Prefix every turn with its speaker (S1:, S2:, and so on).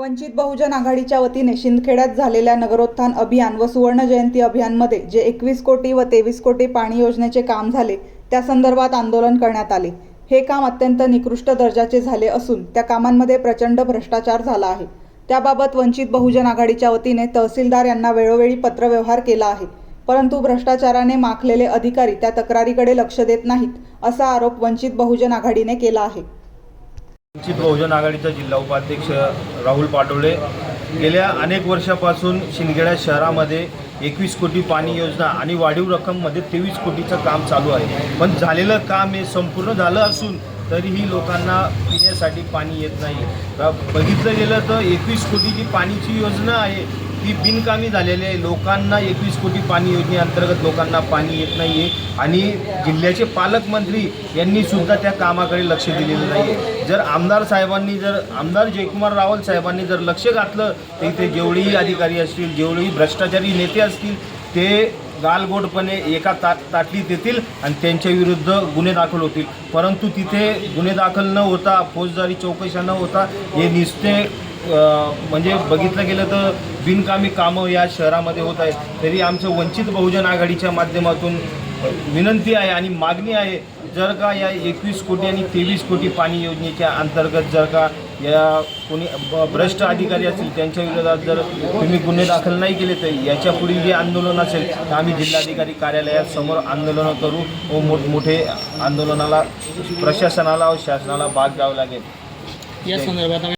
S1: वंचित बहुजन आघाडीच्या वतीने शिंदखेड्यात झालेल्या नगरोत्थान अभियान व सुवर्ण जयंती अभियानमध्ये जे एकवीस कोटी व तेवीस कोटी पाणी योजनेचे काम झाले त्या संदर्भात आंदोलन करण्यात आले. हे काम अत्यंत निकृष्ट दर्जाचे झाले असून त्या कामांमध्ये प्रचंड भ्रष्टाचार झाला आहे. त्याबाबत वंचित बहुजन आघाडीच्या वतीने तहसीलदार यांना वेळोवेळी पत्रव्यवहार केला आहे. परंतु भ्रष्टाचाराने माखलेले अधिकारी त्या तक्रारीकडे लक्ष देत नाहीत असा आरोप वंचित बहुजन आघाडीने केला आहे.
S2: वंचित बहुजन आघाडीचा जिल्हा उपाध्यक्ष राहुल पाटोळे गेल्या अनेक वर्षापासून शिंदखेडा शहरामध्ये एकवीस कोटी पाणी योजना आणि वाढीव रक्कममध्ये तेवीस कोटीचं काम चालू आहे. पण झालेलं काम हे संपूर्ण झालं असून तरीही लोकांना पिण्यासाठी पाणी येत नाही. बघितलं गेलं तर एकवीस कोटीची पाणीची योजना आहे. ही बिनकामी झालेली आहे. लोकांना एकवीस कोटी पाणी योजनेअंतर्गत लोकांना पाणी येत नाही आहे आणि जिल्ह्याचे पालकमंत्री यांनी सुद्धा त्या कामाकडे लक्ष दिलेलं नाही आहे जर आमदार साहेबांनी जर आमदार जयकुमार रावल साहेबांनी जर लक्ष घातलं तर इथे जेवढेही अधिकारी असतील जेवढेही भ्रष्टाचारी नेते असतील ते गालगोटपणे एका ता ताटलीत येतील आणि त्यांच्या विरुद्ध गुन्हे दाखल होतील. परंतु तिथे गुन्हे दाखल न होता फौजदारी चौकशा न होता हे निस्ते म्हणजे बघितलं गेलं तर बिनकामी कामं या शहरामध्ये होत आहेत. तरी आमचं वंचित बहुजन आघाडीच्या माध्यमातून विनंती आहे आणि मागणी आहे जर का या एकवीस कोटी आणि तेवीस कोटी पाणी योजनेच्या अंतर्गत जर का या कोणी भ्रष्ट अधिकारी असतील त्यांच्या विरोधात जर तुम्ही गुन्हे दाखल नाही केले तर याच्या पुढील जे आंदोलन असेल तर आम्ही जिल्हाधिकारी कार्यालयात समोर आंदोलनं करू व मोठमोठे आंदोलनाला प्रशासनाला व शासनाला भाग द्यावं लागेल.
S3: या संदर्भात